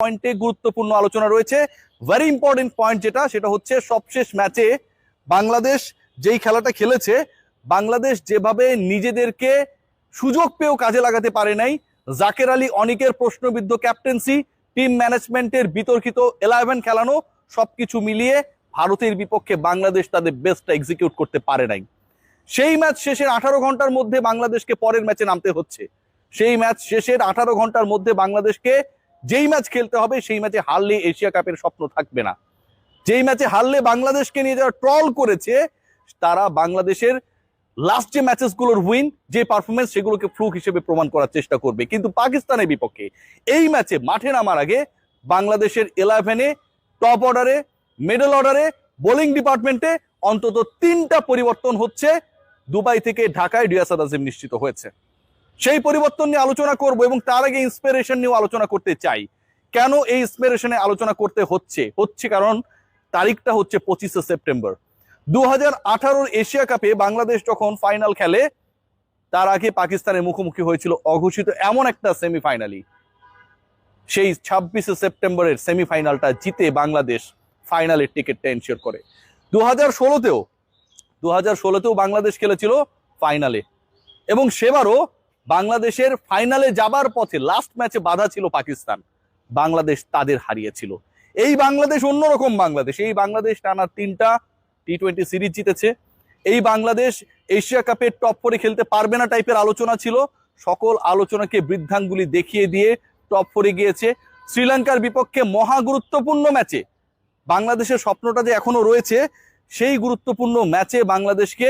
পয়েন্টে গুরুত্বপূর্ণ আলোচনা রয়েছে। ভেরি ইম্পর্টেন্ট পয়েন্ট যেটা, সেটা হচ্ছে সবশেষ ম্যাচে বাংলাদেশ যেই খেলাটা খেলেছে, বাংলাদেশ যেভাবে নিজেদেরকে সুযোগ পেয়েও কাজে লাগাতে পারে নাই, জাকের আলী অনিকের প্রশ্নবিদ্ধ ক্যাপ্টেন্সি টিম ম্যানেজমেন্টের বিতর্কিত এলেভেন খেলানো, সবকিছু মিলিয়ে ভারতের বিপক্ষে বাংলাদেশ তাদের বেস্টটা এক্সিকিউট করতে পারে নাই। সেই ম্যাচ শেষের আঠারো ঘণ্টার মধ্যে বাংলাদেশকে পরের ম্যাচে নামতে হচ্ছে। সেই ম্যাচ শেষের আঠারো ঘণ্টার মধ্যে বাংলাদেশকে যেই ম্যাচ খেলতে হবে, সেই ম্যাচে হারলে এশিয়া কাপের স্বপ্ন থাকবে না। যেই ম্যাচে হারলে বাংলাদেশকে নিয়ে যারা ট্রল করেছে, তারা বাংলাদেশের লাস্ট যে ম্যাচেসগুলোর উইন যে পারফরমেন্স সেগুলোকে ফ্লুক হিসেবে প্রমাণ করার চেষ্টা করবে। কিন্তু পাকিস্তানের বিপক্ষে এই ম্যাচে মাঠে নামার আগে বাংলাদেশের ইলেভেনে টপ অর্ডারে মিডল অর্ডারে বোলিং ডিপার্টমেন্টে অন্তত তিনটা পরিবর্তন হচ্ছে। দুবাই থেকে ঢাকায় রিয়াসাদ আজিম নিশ্চিত হয়েছে। সেই পরিবর্তন নিয়ে আলোচনা করব এবং তার আগে ইন্সপিরেশন নিয়েও আলোচনা করতে চাই। কেন এই ইন্সপিরেশনে আলোচনা করতে হচ্ছে? হচ্ছে কারণ তারিখটা হচ্ছে পঁচিশে সেপ্টেম্বর। দু হাজার এশিয়া কাপে বাংলাদেশ যখন ফাইনাল খেলে, তার আগে পাকিস্তানের মুখোমুখি হয়েছিল অঘোষিত এমন একটা সেমিফাইনালি সেই ছাব্বিশে সেপ্টেম্বরের সেমিফাইনালটা জিতে বাংলাদেশ ফাইনালের টিকিটটা এনশিওর করে। দু হাজার ষোলোতেও দু হাজার ষোলোতেও বাংলাদেশ খেলেছিল ফাইনালে এবং সেবারও বাংলাদেশের ফাইনালে যাবার পথে লাস্ট ম্যাচে বাধা ছিল পাকিস্তান। বাংলাদেশ তাদের হারিয়েছিল। এই বাংলাদেশ অন্যরকম বাংলাদেশ। এই বাংলাদেশ টানা তিনটা টি টোয়েন্টি সিরিজ জিতেছে। এই বাংলাদেশ এশিয়া কাপের টপ ফোরে খেলতে পারবে না টাইপের আলোচনা ছিল। সকল আলোচনাকে বৃদ্ধাঙ্গুলি দেখিয়ে দিয়ে টপ ফোরে গিয়েছে। শ্রীলঙ্কার বিপক্ষে মহা গুরুত্বপূর্ণ ম্যাচে বাংলাদেশের স্বপ্নটা যে এখনও রয়েছে, সেই গুরুত্বপূর্ণ ম্যাচে বাংলাদেশকে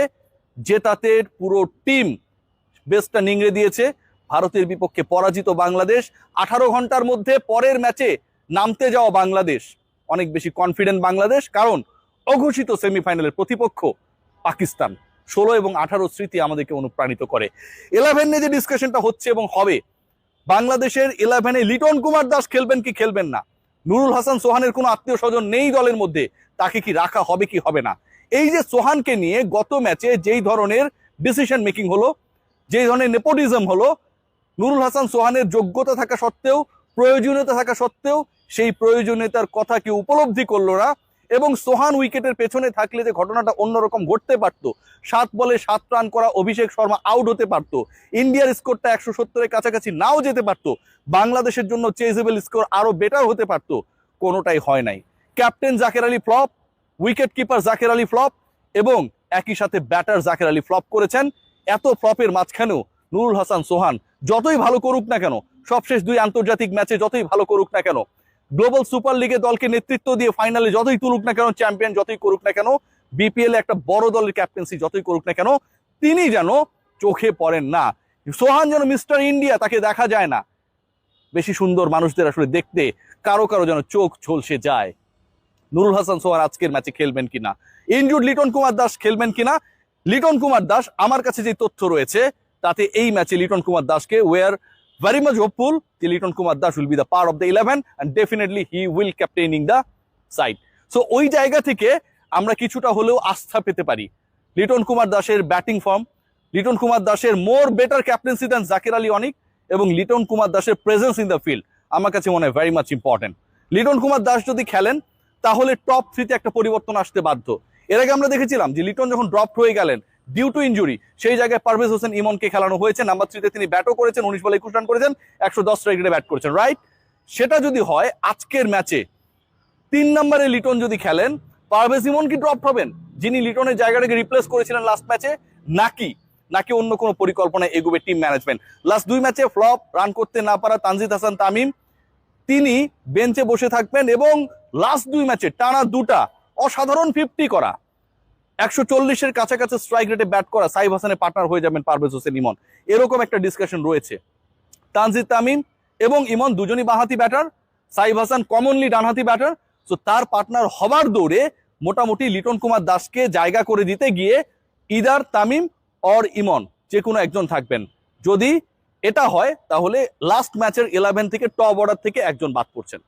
জেতাতে পুরো টিম বেস্টটা নিংড়ে দিয়েছে। ভারতের বিপক্ষে পরাজিত বাংলাদেশ। আঠারো ঘণ্টার মধ্যে পরের ম্যাচে নামতে যাওয়া বাংলাদেশ। অনেক বেশি কনফিডেন্ট বাংলাদেশ, কারণ অঘোষিত সেমিফাইনালের প্রতিপক্ষ পাকিস্তান। ষোলো এবং আঠারো স্মৃতি আমাদেরকে অনুপ্রাণিত করে। ইলেভেন যে ডিসকাশনটা হচ্ছে এবং হবে, বাংলাদেশের ইলেভেনে লিটন কুমার দাস খেলবেন কি খেলবেন না? নুরুল হাসান সোহানের কোনো আত্মীয় স্বজন নেই দলের মধ্যে, তাকে কি রাখা হবে কি হবে না? এই যে সোহানকে নিয়ে গত ম্যাচে যেই ধরনের ডিসিশন মেকিং হলো যেই ধরনের নেপোটিজম হলো, নুরুল হাসান সোহানের যোগ্যতা থাকা সত্ত্বেও, প্রয়োজনীয়তা থাকা সত্ত্বেও, সেই প্রয়োজনীয়তার কথা কেউ উপলব্ধি করল না এবং সোহান উইকেটের পেছনে থাকলে যে ঘটনাটা অন্যরকম ঘটতে পারত। সাত বলে সাত রান করা অভিষেক শর্মা আউট হতে পারত। ইন্ডিয়ার স্কোরটা একশো সত্তরের কাছাকাছি নাও যেতে পারত। বাংলাদেশের জন্য চেজেবল স্কোর আরও বেটার হতে পারত। কোনোটাই হয় নাই। Captain Jaker Ali flop wicket keeper Jaker Ali flop এবং একই সাথে ব্যাটার জাকের আলী ফ্লপ করেছেন। এত ফ্লপের মাঝখানেও নুরুল হাসান, সোহান, যতই ভালো করুক না কেন, সবশেষ দুই আন্তর্জাতিক ম্যাচে যতই ভালো করুক না কেন, গ্লোবাল সুপার লিগে দলকে নেতৃত্ব দিয়ে ফাইনালে যতই তুলুক না কেন, চ্যাম্পিয়ন যতই করুক না কেন, বিপিএল একটা বড় দলের ক্যাপ্টেন্সি যতই করুক না কেন, তিনি যেন চোখে পড়েন না। সোহান যেন মিস্টার ইন্ডিয়া, তাকে দেখা যায় না। বেশি সুন্দর মানুষদের আসলে দেখতে কারও কারও যেন চোখ ঝলসে যায়। নুরুল হাসান, সোহান আজকের ম্যাচে খেলবেন কিনা? ইনজুড লিটন কুমার দাস খেলবেন কিনা? লিটন কুমার দাস আমার কাছে যে তথ্য রয়েছে, তাতে এই ম্যাচে লিটন কুমার দাসকে were very much hopeful that Liton Kumar Das will be the part of the 11 and definitely he will captaining the side. So, ওই জায়গা থেকে আমরা কিছুটা হলেও আস্থা পেতে পারি। লিটন কুমার দাসের ব্যাটিং ফর্ম লিটন কুমার দাসের more better captaincy then Zakir Ali Anik এবং লিটন কুমার দাসের প্রেজেন্স ইন দ্য ফিল্ড আমার কাছে মনে হয় very much important Liton Kumar Das যদি খেলেন, তাহলে টপ থ্রিতে একটা পরিবর্তন আসতে বাধ্য। এর আগে আমরা দেখেছিলাম যে লিটন যখন ড্রপ হয়ে গেলেন ডিউ টু ইঞ্জুরি সেই জায়গায় পারভেজ হোসেন ইমনকে খেলানো হয়েছে। নাম্বার থ্রিতে তিনি ব্যাটও করেছেন, উনিশ বলে একুশ রান করেছেন, একশো দশ রাইডে ব্যাট করেছেন রাইট সেটা যদি হয়, আজকের ম্যাচে তিন নম্বরে লিটন যদি খেলেন, পারভেজ ইমন কি ড্রপ হবেন? যিনি লিটনের জায়গাটাকে রিপ্লেস করেছিলেন লাস্ট ম্যাচে নাকি? নাকি অন্য কোনো পরিকল্পনায় এগোবে টিম ম্যানেজমেন্ট লাস্ট দুই ম্যাচে ফ্লপ রান করতে না পারা তানজিদ হাসান তামিম, তিনি বেঞ্চে বসে থাকবেন এবং লাস্ট দুই ম্যাচে টানা দুটা অসাধারণ ফিফটি করা। একশো চল্লিশের কাছাকাছি স্ট্রাইক রেটে ব্যাট করা সাইব হাসানের পার্টনার হয়ে যাবেন পারভেজ হোসেন ইমন। এরকম একটা ডিসকাশন রয়েছে। তানজিদ তামিম এবং ইমন দুজনই বাঁহাতি ব্যাটার সাইব হাসান কমনলি ডানহাতি ব্যাটার তো তার পার্টনার হবার দৌড়ে মোটামুটি লিটন কুমার দাসকে জায়গা করে দিতে গিয়ে ইদার তামিম অর ইমন যে কোনো একজন থাকবেন। যদি এটা হয়, তাহলে লাস্ট ম্যাচের ইলেভেন থেকে টপ অর্ডার থেকে একজন বাদ পড়ছেন।